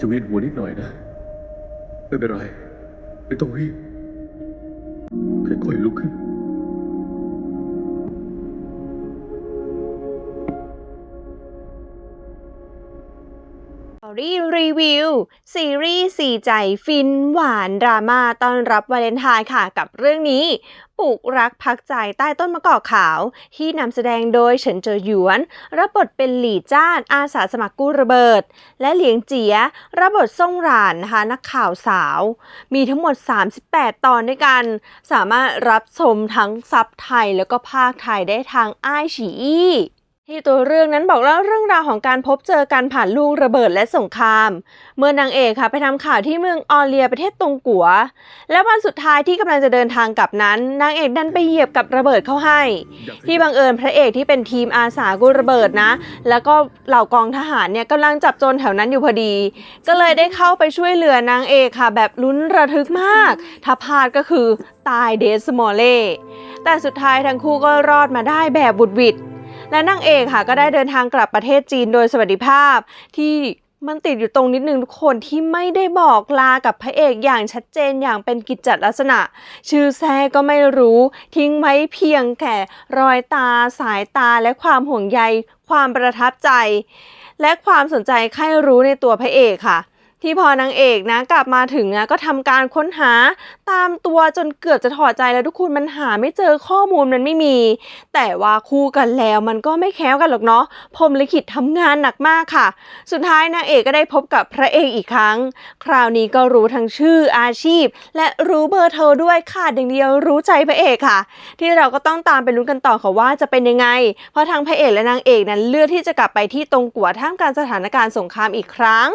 จะเวียนหัวนิดหน่อยนะ ไม่เป็นไร ไม่ต้องรีบค่อยๆลุกขึ้น อรี่รีวิวซีรีส์สีใจฟินหวานดราม่าต้อนรับวาเลนไทน์ค่ะกับเรื่องนี้ปลูกรักพักใจใต้ต้นมะกอกขาว ที่นำแสดงโดยเฉินเจอหยวน รับบทเป็นหลี่จ้านอาสาสมัครกู้ระเบิด และเหลียงเจีย รับบทซ่งหรานนะคะนักข่าวสาว มีทั้งหมด 38 ตอนด้วยกัน สามารถรับชมทั้งซับไทยแล้วก็ภาคไทยได้ทางอ้ายฉีอี้ ที่ตัวเรื่องนั้นบอกเล่าเรื่องราวของการพบเจอกันผ่านลูกระเบิดและสงคราม เมื่อนางเอกค่ะไปทำข่าวที่เมืองออเลียประเทศตงกัว และวันสุดท้ายที่กำลังจะเดินทางกลับนั้น นางเอกดันไปเหยียบกับระเบิดเข้าให้ ที่บังเอิญพระเอกที่เป็นทีมอาสากู้ระเบิดนะ แล้วก็เหล่ากองทหารเนี่ยกำลังจับโจรแถวนั้นอยู่พอดี ก็เลยได้เข้าไปช่วยเหลือนางเอกค่ะ แบบลุ้นระทึกมาก ถ้าพลาดก็คือตายเดสมอลเล่แต่สุดท้ายทั้งคู่ก็รอดมาได้แบบบุดวิด และนางเอกค่ะก็ได้เดินทางกลับประเทศจีนโดยสวัสดิภาพ ที่มันติดอยู่ตรงนิดนึงทุกคนที่ไม่ได้บอกลากับพระเอกอย่างชัดเจนอย่างเป็นกิจจลักษณะ ชื่อแท้ก็ไม่รู้ทิ้งไว้เพียงแค่รอยตาสายตาและความห่วงใย ความประทับใจ และความสนใจใคร่รู้ในตัวพระเอกค่ะ ที่พอนางเอกนะกลับมาถึงนะก็ทำการค้นหาตามตัวจนเกือบจะถอดใจแล้วทุกคนมันหาไม่เจอข้อมูลมันไม่มี แต่ว่าคู่กันแล้วมันก็ไม่แค้วกันหรอกเนาะพรมลิขิตทำงานหนักมากค่ะ สุดท้ายนางเอกก็ได้พบกับพระเอกอีกครั้ง คราวนี้ก็รู้ทั้งชื่ออาชีพ และรู้เบอร์โทรด้วยขาดอย่างเดียวรู้ใจพระเอกค่ะ ที่เราก็ต้องตามไปลุ้นกันต่อค่ะว่าจะเป็นยังไง เพราะทั้งพระเอกและนางเอกนั้นเลือกที่จะกลับไปที่ตรงกัวท่ามกลางสถานการณ์สงครามอีกครั้ง